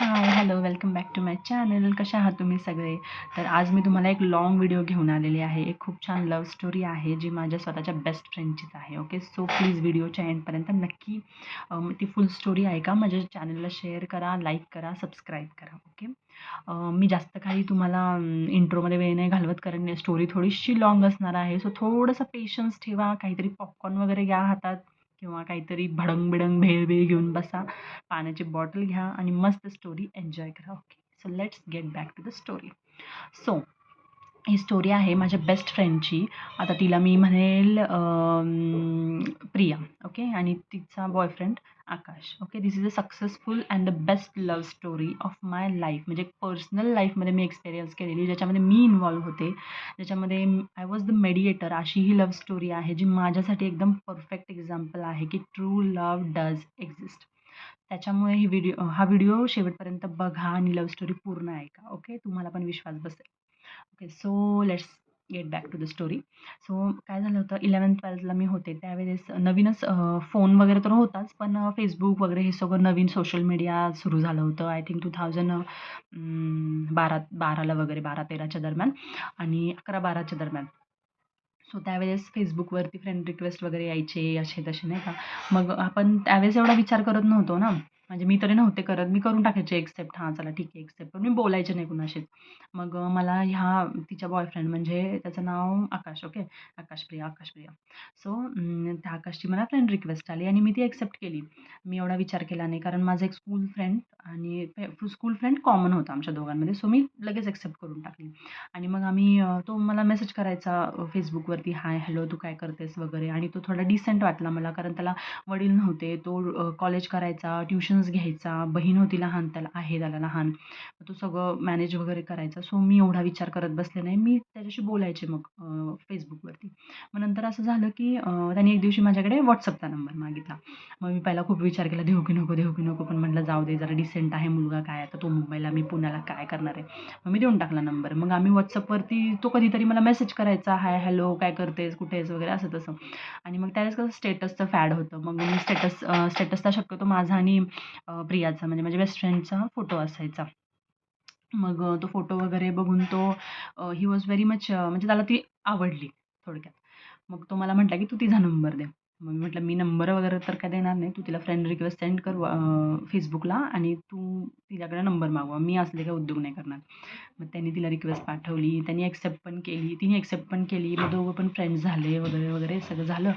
Hi hello welcome back to my channel कशा आहात तुम्ही सगळे? तर आज मी तुम्हाला एक लाँग व्हिडिओ घेऊन आलेली आहे. एक खूप छान लव्ह स्टोरी आहे जी माझ्या स्वतःच्या बेस्ट फ्रेंडचीच आहे ओके सो प्लीज व्हिडिओच्या एंडपर्यंत नक्की ती फुल स्टोरी ऐका माझ्या चॅनलला शेअर करा लाईक करा सबस्क्राईब करा ओके मी जास्त काही तुम्हाला इंट्रोमध्ये वेळ नाही घालवत कारण स्टोरी थोडीशी लाँग असणार आहे. सो थोडंसं पेशन्स ठेवा काहीतरी पॉपकॉर्न वगैरे घ्या हातात. किंवा काहीतरी भडंग बिडंग भेळ भेळ घेऊन बसा पाण्याची बॉटल घ्या आणि मस्त स्टोरी एन्जॉय करा okay so let's get back to the story so he story आहे माझ्या बेस्ट फ्रेंडची आता तिला मी म्हणेल प्रिया ओके आणि तिचा boyfriend Akash. Okay this is a successful and the best love story of my life म्हणजे पर्सनल लाईफमध्ये मी एक्सपिरियन्स केलेली ज्याच्यामध्ये मी इन्वॉल्व्ह होते. ज्याच्यामध्ये आय वॉज द मेडिएटर अशी ही लव्ह स्टोरी आहे जी माझ्यासाठी एकदम परफेक्ट एक्झाम्पल आहे की ट्रू लव्ह डज एक्झिस्ट त्याच्यामुळे ही व्हिडिओ हा व्हिडिओ शेवटपर्यंत बघा आणि लव्ह स्टोरी पूर्ण ऐका. ओके तुम्हाला पण विश्वास बसेल. Okay so let's get back to the story so काय झालं होतं? इलेवन ट्वेल्थला मी होते. त्यावेळेस नवीनच फोन वगैरे तर होताच पण फेसबुक वगैरे हे सगळं नवीन सोशल मीडिया सुरू झालं होतं. आय थिंक टू थाउजंड बारा बाराला वगैरे बारा तेराच्या दरम्यान आणि अकरा बाराच्या दरम्यान. सो त्यावेळेस फेसबुकवरती फ्रेंड रिक्वेस्ट वगैरे यायचे असे तसे नाही का? मग आपण त्यावेळेस एवढा विचार करत नव्हतो ना. म्हणजे मी तरी नव्हते करत. मी करून टाकायचे एक्सेप्ट हां चला ठीक आहे एक्सेप्ट पण मी बोलायचे नाही कुणाशीच. मग मला ह्या तिच्या बॉयफ्रेंड म्हणजे त्याचं नाव आकाश ओके आकाशप्रिया आकाशप्रिया सो त्या आकाशची मला फ्रेंड रिक्वेस्ट आली आणि मी ती एक्सेप्ट केली. मी एवढा विचार केला नाही कारण माझा एक स्कूल फ्रेंड आणि स्कूल फ्रेंड कॉमन होता आमच्या दोघांमध्ये. सो मी लगेच एक्सेप्ट करून टाकली. आणि मग आम्ही तो मला मेसेज करायचा फेसबुकवरती हाय हॅलो तू काय करतेस? वगैरे. आणि तो थोडा डिसेंट वाटला मला कारण त्याला वडील नव्हते. तो कॉलेज करायचा ट्युशन्स घ्यायचा बहीण होती लहान त्याला आहे त्याला लहान. तो सगळं मॅनेज वगैरे करायचा. सो मी एवढा विचार करत बसले नाही. मी त्याच्याशी बोलायचे मग फेसबुकवरती मग नंतर असं झालं की त्याने एक दिवशी माझ्याकडे व्हॉट्सअपचा नंबर मागितला. मग मी पहिला खूप विचार केला देऊ की नको देऊ की नको पण म्हटलं जाऊ दे जरा डिसेंट आहे मुलगा काय आता तो मुंबईला मी पुण्याला काय करणार आहे? मग मी देऊन टाकला नंबर मग आम्ही व्हॉट्सअपवरती तो कधीतरी मला मेसेज करायचा हाय हॅलो काय करतेस कुठे आहेस? वगैरे असं तसं. आणि मग त्यावेळेस कसं स्टेटसचं फॅड होतं. मग मी स्टेटस स्टेटसचा शक्यतो माझा आणि प्रियाचा म्हणजे माझ्या बेस्ट फ्रेंडचा फोटो असायचा. मग तो फोटो वगैरे बघून तो ही वॉज व्हेरी मच म्हणजे त्याला ती आवडली थोडक्यात. मग तो मला म्हटला की तू तिचा नंबर दे. मग मी म्हटलं मी नंबर वगैरे तर काय देणार नाही. तू तिला फ्रेंड रिक्वेस्ट सेंड कर फेसबुकला आणि तू तिच्याकडे नंबर मागवा. मी असले काय उद्योग नाही करणार. मग त्यांनी तिला रिक्वेस्ट पाठवली. त्यांनी ॲक्सेप्ट पण केली. तिने ॲक्सेप्ट पण केली. मग दोघं पण फ्रेंड्स झाले वगैरे वगैरे सगळं झालं.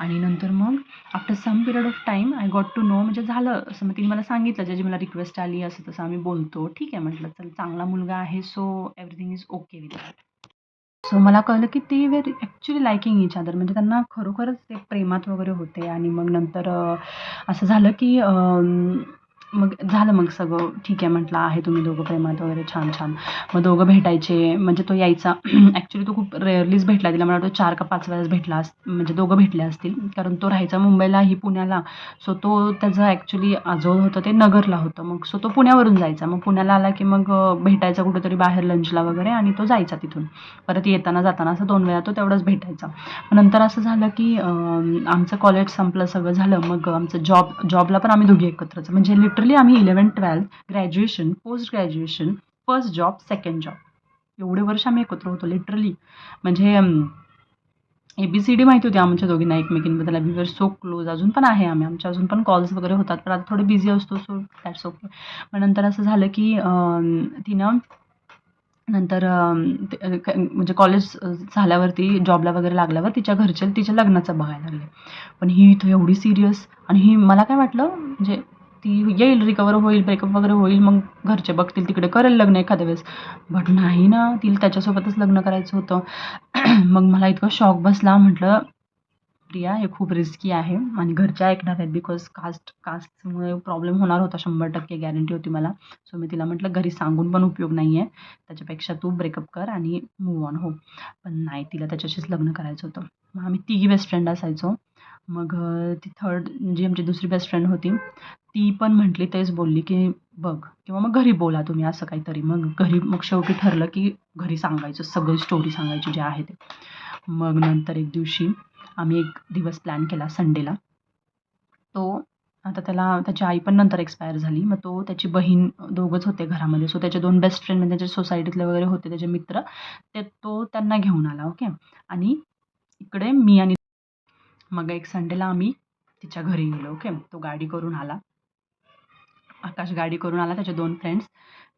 आणि नंतर मग after some period of time I got to know म्हणजे झालं. असं मग तिने मला सांगितलं ज्याची मला रिक्वेस्ट आली असं तसं आम्ही बोलतो. ठीक आहे. म्हटलं चल चांगला मुलगा आहे so everything is okay with that so मला कळलं की ते were actually liking each other म्हणजे त्यांना खरोखरच ते प्रेमात वगैरे होते. आणि मग नंतर असं झालं की अं, मग झालं मग सगळं. ठीक आहे म्हटलं आहे तुम्ही दोघं प्रेमात वगैरे छान छान. मग दोघं भेटायचे. म्हणजे तो यायचा. ॲक्च्युली तो खूप रेअरलीच भेटला तिला. मला वाटतं चार का पाच वेळेस भेटला अस म्हणजे दोघं भेटले असतील. कारण तो राहायचा मुंबईला ही पुण्याला. सो तो त्याचं ॲक्च्युली आजोळ होतं ते नगरला होतं. मग सो तो पुण्यावरून जायचा. मग पुण्याला आला की मग भेटायचा कुठेतरी बाहेर लंचला वगैरे आणि तो जायचा तिथून. परत येताना जाताना असं दोन वेळा तो तेवढंच भेटायचा. नंतर असं झालं की आमचं कॉलेज संपलं सगळं झालं. मग आमचं जॉब जॉबला पण आम्ही दोघी एकत्रच म्हणजे लिटरली आम्ही eleven twelfth graduation post graduation first job second job एवढे वर्ष आम्ही एकत्र होतो लिटरली म्हणजे ए बी सी डी माहिती होती आमच्या दोघींना एकमेकींबद्दल. वी वर सो क्लोज अजून पण आहे आम्ही. आमच्या अजून पण कॉल्स वगैरे होतात पण आता थोडे बिझी असतो सो दॅट्स ओके मग नंतर असं झालं की तिनं नंतर म्हणजे कॉलेज झाल्यावरती जॉबला वगैरे लागल्यावर तिच्या घरचे तिच्या लग्नाचं बघायला लागले. पण ही इथं एवढी सिरियस आणि ही मला काय वाटलं म्हणजे ती येईल रिकवर होईल ब्रेकअप वगैरे होईल मग घरचे बघतील तिकडे करेल लग्न एखाद्या वेळेस. बट नाही ना तिला त्याच्यासोबतच लग्न करायचं होतं. मग मला इतकं शॉक बसला म्हटलं प्रिया हे खूप रिस्की आहे आणि घरच्या ऐकणार आहेत बिकॉज कास्ट कास्टमुळे प्रॉब्लेम होणार होता शंभर टक्के गॅरंटी होती मला. सो मी तिला म्हटलं घरी सांगून पण उपयोग नाही आहे त्याच्यापेक्षा तू ब्रेकअप कर आणि मूव ऑन हो. पण नाही तिला त्याच्याशीच लग्न करायचं होतं. मग आम्ही तिघी बेस्ट फ्रेंड असायचो. मग ती थर्ड जी आमची दुसरी बेस्ट फ्रेंड होती ती पण म्हटली तेच बोलली की बघ किंवा मग घरी बोला तुम्ही असं काहीतरी. मग घरी मग शेवटी ठरलं की घरी सांगायचं सगळी स्टोरी सांगायची जे आहे ते. मग नंतर एक दिवशी आम्ही एक दिवस प्लॅन केला संडेला तो आता त्याला त्याची आई पण नंतर एक्सपायर झाली. मग तो त्याची बहीण दोघंच होते घरामध्ये. सो त्याचे दोन बेस्ट फ्रेंड म्हणजे त्याच्या सोसायटीतले वगैरे होते त्याचे मित्र. ते तो त्यांना घेऊन आला ओके आणि इकडे मी आणि मग एक संडेला आम्ही तिच्या घरी गेलो ओके? तो गाडी करून आला. आकाश गाडी करून आला त्याचे दोन फ्रेंड्स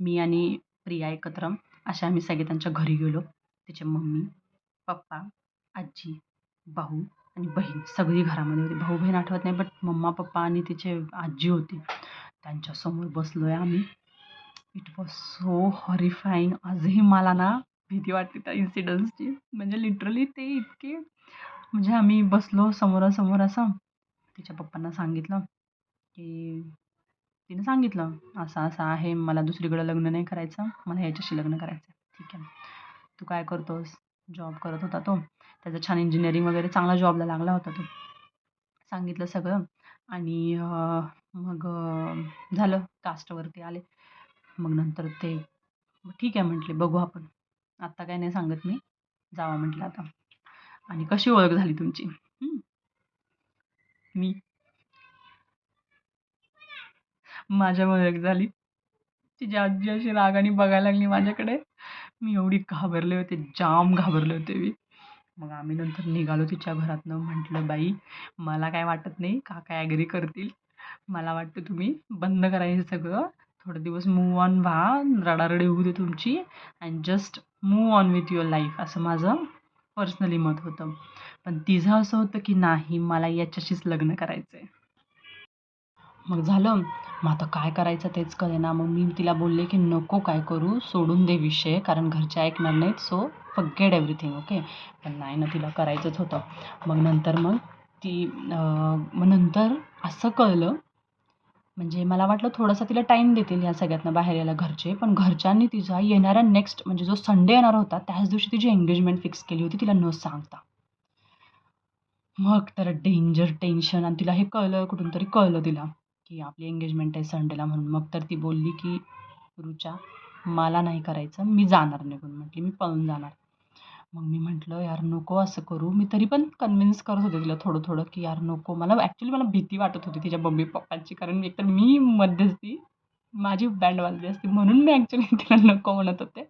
मी आणि प्रिया एकत्र. असे आम्ही सगळे त्यांच्या घरी गेलो. तिचे मम्मी पप्पा आजी भाऊ आणि बहीण सगळी घरामध्ये होती. भाऊ बहीण आठवत नाही बट मम्मा पप्पा आणि तिचे आजी होती. त्यांच्यासमोर बसलो आहे आम्ही. इट वॉज सो हॉरिफाईंग आजही मला ना भीती वाटते त्या इन्सिडन्सची म्हणजे लिटरली ते इतके म्हणजे आम्ही बसलो समोरासमोर असं. तिच्या पप्पांना सांगितलं की तिने सांगितलं असं असं आहे मला दुसरीकडं लग्न नाही करायचं मला ह्याच्याशी लग्न करायचं ठीक आहे. तू काय करतोस? जॉब करत होता तो. त्याचं छान इंजिनिअरिंग वगैरे चांगला जॉबला लागला होता तो. सांगितलं सगळं. आणि मग झालं. कास्टवरती आले. मग नंतर ते ठीक आहे म्हटले बघू आपण. आत्ता काय नाही सांगत मी. जावा म्हटलं आता. आणि कशी ओळख झाली तुमची? मी. माझ्या ओळख झाली. तिची आजी अशी रागाने बघायला लागली माझ्याकडे. मी एवढी घाबरले होते जाम घाबरले होते मी. मग आम्ही नंतर निघालो तिच्या घरातनं म्हटलं बाई मला काय वाटत नाही काका ॲग्री करतील. मला वाटतं तुम्ही बंद करा हे सगळं. थोडे दिवस मूव ऑन व्हा. रडारडी होऊ दे तुमची. And just move on with your life असं माझं पर्सनली मत होतं. पण तिचं असं होतं की नाही मला याच्याशीच लग्न करायचं आहे मग झालं मग आता काय करायचं तेच कळेना. मग मी तिला बोलले की नको काय करू सोडून दे विषय कारण घरचे ऐकणार नाहीत सो फगेट एव्हरीथिंग ओके पण नाही ना तिला करायचंच होतं. मग नंतर मग ती मग नंतर असं कळलं म्हणजे मला वाटलं थोडासा तिला टाईम देतील या सगळ्यातनं बाहेर यायला घरचे. पण घरच्यांनी तिचा येणारा नेक्स्ट म्हणजे जो संडे येणार होता त्याच दिवशी तिची एंगेजमेंट फिक्स केली होती तिला न सांगता. मग तर डेंजर टेन्शन आणि तिला हे कळलं कुठून तरी कळलं तिला की आपली एंगेजमेंट आहे संडेला म्हणून. मग तर ती बोलली की रुचा मला नाही करायचं मी जाणार निघून. म्हटली मी पळून जाणार. मग मी म्हटलं यार नको असं करू. मी तरी पण कन्व्हिन्स करत होते तिला थोडं थोडं की यार नको. मला ॲक्च्युली मला भीती वाटत होती तिच्या मम्मी पप्पांची कारण एकतर मी मध्यस्थी माझी बँड वाजली असती म्हणून मी ॲक्च्युली तिला नको म्हणत होते.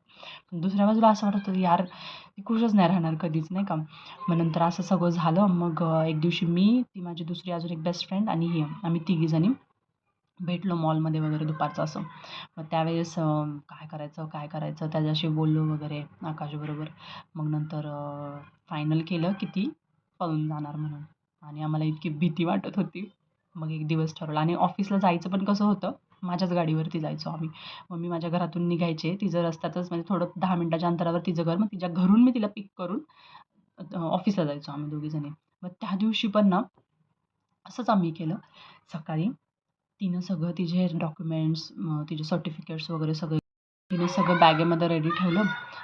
पण दुसऱ्या बाजूला असं वाटत होतं यार ती खुशच नाही राहणार कधीच नाही का? मग नंतर असं सगळं झालं. मग एक दिवशी मी ती माझी दुसरी अजून एक बेस्ट फ्रेंड आणि ही आम्ही तिघीजणी भेटलो मॉलमध्ये वगैरे दुपारचं असं. मग त्यावेळेस काय करायचं काय करायचं त्याच्याशी बोललो वगैरे आकाशबरोबर मग नंतर फायनल केलं की ती पळून जाणार म्हणून. आणि आम्हाला इतकी भीती वाटत होती. मग एक दिवस ठरवला. आणि ऑफिसला जायचं पण कसं होतं माझ्याच गाडीवरती जायचो आम्ही. मग मी माझ्या घरातून निघायचे. तिचं रस्त्यातच म्हणजे थोडं दहा मिनटाच्या अंतरावर तिचं घर. मग तिच्या घरून मी तिला पिक करून ऑफिसला जायचो आम्ही दोघीजणी. मग त्या दिवशी पण ना असंच आम्ही केलं. सकाळी तिनं सगळं तिचे डॉक्युमेंट्स तिचे सर्टिफिकेट्स वगैरे सगळे तिने सगळं बॅगेमध्ये रेडी ठेवलं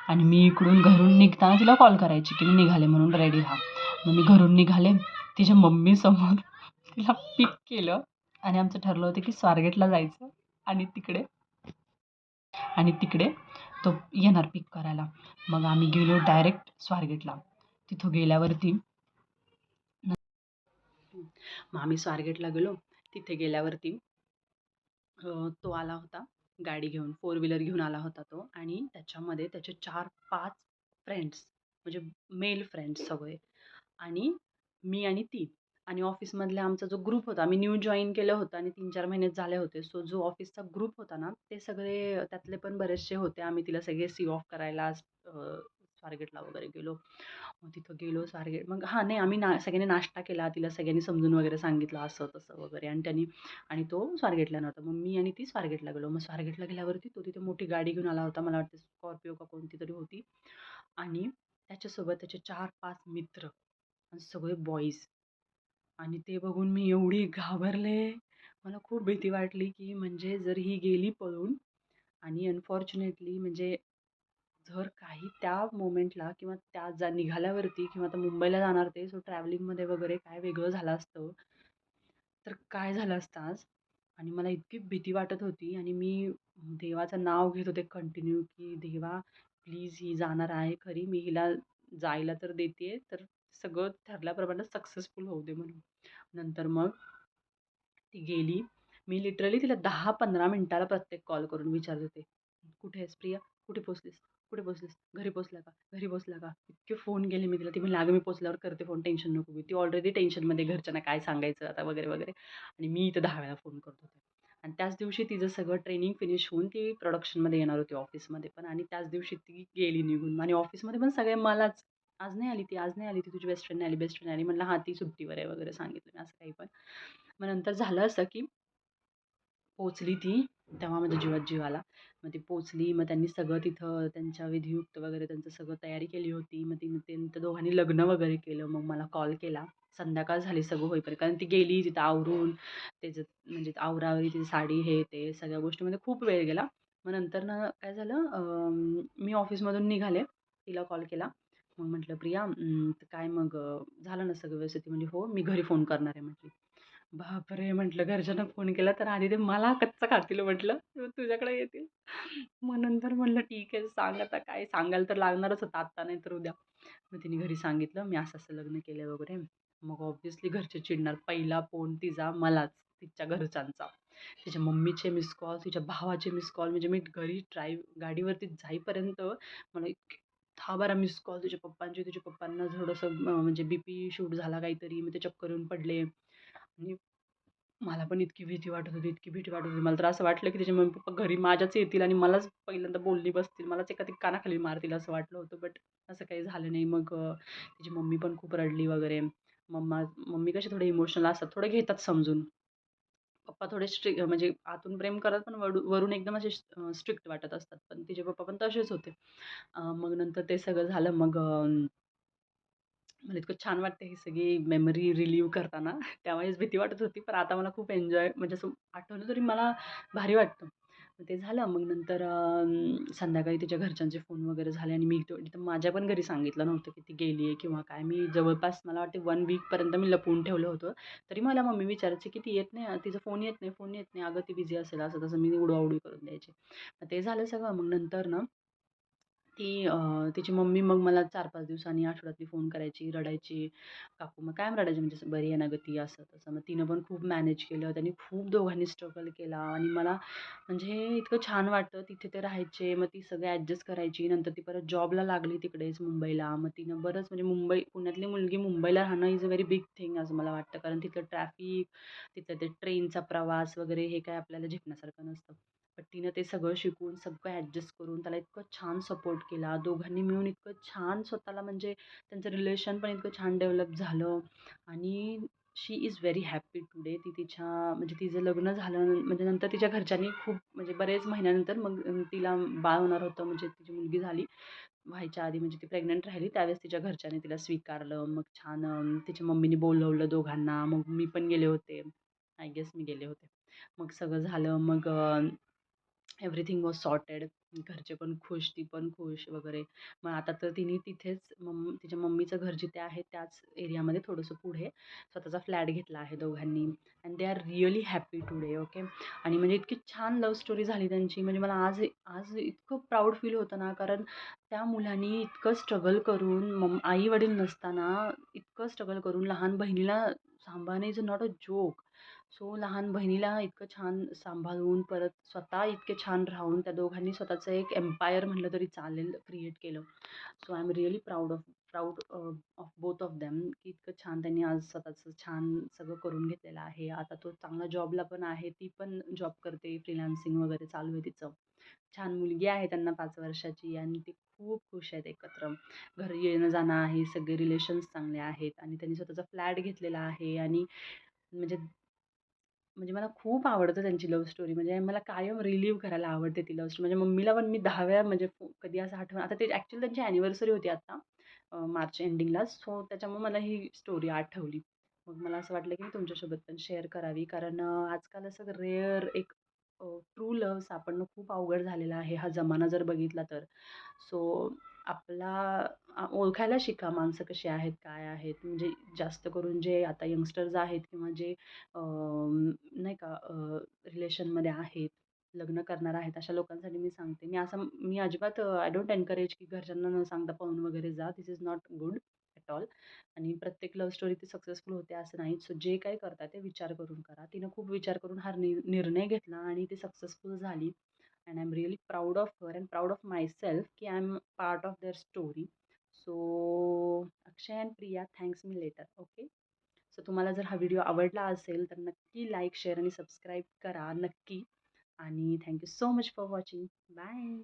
आणि मी इकडून घरून निघताना तिला कॉल करायची की मी निघाले म्हणून रेडी राहा. मग मी घरून निघाले तिच्या मम्मीसमोर तिला पिक केलं आणि आमचं ठरलं होतं की स्वारगेटला जायचं आणि तिकडे आणि तिकडे तो येणार पिक करायला. मग आम्ही गेलो डायरेक्ट स्वारगेटला. तिथं गेल्यावरती मग आम्ही स्वारगेटला गेलो. तिथे गेल्यावरती तो आला होता. गाडी घेऊन फोर व्हीलर घेऊन आला होता तो आणि त्याच्यामध्ये त्याचे चार पाच फ्रेंड्स म्हणजे मेल फ्रेंड्स सगळे आणि मी आणि ती आणि ऑफिसमधल्या आमचा जो ग्रुप होता आम्ही न्यू जॉईन केलं होतं आणि तीन चार महिनेच झाले होते. सो जो ऑफिसचा ग्रुप होता ना ते सगळे त्यातले पण बरेचसे होते. आम्ही तिला सगळे सी ऑफ करायला स्वारगेटला वगैरे गेलो. मग तिथं गेलो स्वारगेट. मग हां नाही आम्ही ना सगळ्यांनी नाश्ता केला तिला सगळ्यांनी समजून वगैरे सांगितलं असं तसं वगैरे. आणि त्यांनी आणि तो स्वारगेटला नव्हता. मग मी आणि ती स्वारगेटला गेलो. मग स्वारगेटला गेल्यावरती तो तिथे मोठी गाडी घेऊन आला होता. मला वाटतं स्कॉर्पिओ का कोणती तरी होती. आणि त्याच्यासोबत त्याचे चार पाच मित्र आणि सगळे बॉईज आणि ते बघून मी एवढी घाबरले. मला खूप भीती वाटली की म्हणजे जर ही गेली पळून आणि अनफॉर्च्युनेटली म्हणजे जर काही त्या मोमेंटला किंवा त्या जा निघाल्यावरती किंवा आता मुंबईला जाणार ते सो ट्रॅव्हलिंगमध्ये वगैरे काय वेगळं झालं असतं तर काय झालं असतं आज? आणि मला इतकी भीती वाटत होती आणि मी देवाचं नाव घेत होते कंटिन्यू की देवा प्लीज ही जाणार आहे खरी मी हिला जायला तर देते तर सगळं ठरल्याप्रमाणे सक्सेसफुल होऊ दे म्हणून. नंतर मग ती गेली. मी लिटरली तिला दहा पंधरा मिनटाला प्रत्येक कॉल करून विचारत होते. कुठे आहेस प्रिया? कुठे पोचलीस कुठे पोचलीस घरी पोचला का? घरी पोचला का? इतके फोन गेले मी तिला. ती म्हणलं अगं मी पोचल्यावर करते फोन. टेन्शन नको घेऊ. ती ऑलरेडी टेन्शनमध्ये घरच्यांना काय सांगायचं आता वगैरे वगैरे. आणि मी इथं दहा वेळा फोन करत होते. आणि त्याच दिवशी तिचं सगळं ट्रेनिंग फिनिश होऊन ती प्रोडक्शनमध्ये येणार होती ऑफिसमध्ये पण. आणि त्याच दिवशी ती गेली निघून. आणि ऑफिसमध्ये पण सगळे मलाच. आज नाही आली ती आज नाही आली ती. तुझी बेस्ट फ्रेंड नाही आली बेस्ट फ्रेंड आली. म्हटलं हां ती सुट्टीवर आहे वगैरे सांगितलं मी असं काही पण. मग नंतर झालं असं की पोचली ती. तेव्हा माझ्या जीवात जीव आला. मग ती पोचली मग त्यांनी सगळं तिथं त्यांच्या विधियुक्त वगैरे त्यांचं सगळं तयारी केली होती. मग तिने त्यांचं दोघांनी लग्न वगैरे केलं. मग मला कॉल केला. संध्याकाळ झाली सगळं होईपर्यंत. कारण ती गेली तिथं आवरून. त्याचं म्हणजे आवरावरी तिची साडी हे ते सगळ्या गोष्टीमध्ये खूप वेळ गेला. मग नंतर ना काय झालं मी ऑफिसमधून निघाले. तिला कॉल केला. मग म्हटलं प्रिया काय मग झालं ना सगळं व्यवस्थित? म्हणजे हो मी घरी फोन करणार आहे म्हटली. बापरे! म्हटलं घरच्यांना फोन केला तर आधी ते मला कच्चं खातील म्हटलं. तुझ्याकडे येतील. मग नंतर म्हटलं ठीक आहे सांग आता काय सांगायला तर लागणारच होतं आत्ता नाही तर उद्या. मग तिने घरी सांगितलं मी असं असं लग्न केलं वगैरे. मग ऑब्व्हियसली घरचे चिडणार पहिला फोन तिचा मलाच तिच्या घरच्यांचा. तिच्या मम्मीचे मिस कॉल तिच्या भावाचे मिस कॉल म्हणजे मी घरी ड्राईव्ह गाडीवरती जाईपर्यंत मला इतके दहा बारा मिस कॉल तुझ्या पप्पांचे तुझ्या पप्पांना थोडंसं म्हणजे बी पी शूट झाला काहीतरी मग ते चक्कर येऊन पडले. आणि मला पण इतकी भीती वाटत होती इतकी भीती वाटत होती. मला तर असं वाटलं की त्याचे मम्मी पप्पा घरी माझ्याच येतील आणि मलाच पहिल्यांदा बोलली बसतील. मलाच एखादी कानाखाली मारतील असं वाटलं होतं बट असं काही झालं नाही. मग तिची मम्मी पण खूप रडली वगैरे. मम्मा मम्मी कसे थोडे इमोशनल असतात थोडे घेतात समजून. पप्पा थोडे स्ट्रिक म्हणजे आतून प्रेम करत पण वडू वरून एकदम असे स्ट्रिक्ट वाटत असतात. पण तिचे पप्पा पण तसेच होते. मग नंतर ते सगळं झालं. मग मला इतकं छान वाटतं ही सगळी मेमरी रिलीव्ह करताना. त्यावेळेस भीती वाटत होती पण आता मला खूप एन्जॉय म्हणजे असं आठवलं तरी मला भारी वाटतं. मग ते झालं मग नंतर संध्याकाळी तिच्या घरच्यांचे फोन वगैरे झाले आणि मी इथं माझ्या पण घरी सांगितलं नव्हतं की ती गेली आहे किंवा काय. मी जवळपास मला वाटते वन वीकपर्यंत मी लपवून ठेवलं होतं. तरी मला मम्मी विचारायची की ती येत नाही तिचं फोन येत नाही फोन येत नाही. अगं ती बिझी असेल असं तसं मी उडवाउडी करून द्यायची. मग ते झालं सगळं. मग नंतर ना ती तिची मम्मी मग मला चार पाच दिवसांनी आठवड्यातली फोन करायची रडायची. काकू मग काय रडायची? म्हणजे असं बरी आहे ना गं ती? असं तसं. मग तिनं पण खूप मॅनेज केलं. त्यांनी खूप दोघांनी स्ट्रगल केला. आणि मला म्हणजे इतकं छान वाटतं. तिथे ते राहायचे. मग ती सगळं ॲडजस्ट करायची. नंतर ती परत जॉबला लागली तिकडेच मुंबईला. मग तिनं बरंच म्हणजे मुंबई पुण्यातली मुलगी मुंबईला राहणं is a very big thing असं मला वाटतं. कारण तिथलं ट्रॅफिक तिथलं ते ट्रेनचा प्रवास वगैरे हे काय आपल्याला झेपण्यासारखं नसतं. बट तिनं ते सगळं शिकून सगळं ॲडजस्ट करून त्याला इतकं छान सपोर्ट केला. दोघांनी मिळून इतकं छान स्वतःला म्हणजे त्यांचं रिलेशन पण इतकं छान डेव्हलप झालं. आणि she is very happy today ती तिच्या म्हणजे तिचं लग्न झालं म्हणजे नंतर तिच्या घरच्यांनी खूप म्हणजे बरेच महिन्यानंतर मग तिला बाळ होणार होतं. म्हणजे तिची मुलगी झाली. व्हायच्या आधी म्हणजे ती प्रेग्नंट राहिली. त्यावेळेस तिच्या घरच्यांनी तिला स्वीकारलं. मग छान तिच्या मम्मीने बोलवलं दोघांना. मग मी पण गेले होते. आय गेस मी गेले होते. मग सगळं झालं. मग एव्हरीथिंग वॉज सॉर्टेड घरचे पण खुश ती पण खुश वगैरे. मग आता तर तिने तिथेच मम तिच्या मम्मीचं घर जिथे आहे त्याच एरियामध्ये थोडंसं पुढे स्वतःचा फ्लॅट घेतला आहे दोघांनी. And they are really happy today okay आणि म्हणजे इतकी छान लव्ह स्टोरी झाली त्यांची. म्हणजे मला आज आज इतकं प्राऊड फील होतं ना कारण त्या मुलांनी इतकं स्ट्रगल करून मम आई वडील नसताना इतकं स्ट्रगल करून लहान बहिणीला सांभाळणे is not a joke so लहान बहिणीला इतकं छान सांभाळून परत स्वतः इतके छान राहून त्या दोघांनी स्वतःचं एक एम्पायर म्हटलं तरी चालेल क्रिएट केलं. So I am really proud of proud of both of them की इतकं छान त्यांनी आज स्वतःचं छान सगळं करून घेतलेलं आहे. आता तो चांगला जॉबला पण आहे ती पण जॉब करते फ्रीलान्सिंग वगैरे चालू आहे तिचं. छान मुलगी आहे त्यांना पाच वर्षाची आणि ती खूप खुश आहेत एकत्र. घरी येणं जाणं आहे सगळे रिलेशन्स चांगले आहेत आणि त्यांनी स्वतःचा फ्लॅट घेतलेला आहे आणि म्हणजे म्हणजे मला खूप आवडतं त्यांची लव्ह स्टोरी म्हणजे मला कायम रिलीव्ह करायला आवडते ती लव्ह स्टोरी म्हणजे मम्मीला पण मी दहा वेळा म्हणजे कधी असं आठवण आता ते ॲक्च्युली त्यांची ॲनिव्हर्सरी होती आता मार्च एंडिंगलाच सो त्याच्यामुळे मला ही स्टोरी आठवली. मग मला असं वाटलं की मी तुमच्यासोबत पण शेअर करावी. कारण आजकाल असं रेअर एक ट्रू लव्ह सापडणं खूप अवघड झालेलं आहे. हा जमाना जर बघितला तर. सो आपला ओळखायला शिका माणसं कशी आहेत काय आहेत. म्हणजे जास्त करून जे आता यंगस्टर्स आहेत किंवा जे नाही का रिलेशनमध्ये आहेत लग्न करणार आहेत अशा लोकांसाठी मी सांगते. मी असं मी अजिबात आय डोंट एनकरेज की घरच्यांना न सांगता पाहून वगैरे जा. This is not good at all आणि प्रत्येक लव्ह स्टोरी ती सक्सेसफुल होते असं नाही सो जे काही करता ते विचार करून करा. तिनं खूप विचार करून हा नि निर्णय घेतला आणि ती सक्सेसफुल झाली. And I am really proud of her and proud of myself की I am part of their story so Akshay and Priya thanks me later okay so तुम्हाला जर हा व्हिडिओ आवडला असेल तर नक्की लाईक शेअर आणि सबस्क्राईब करा नक्की. आणि thank you so much for watching bye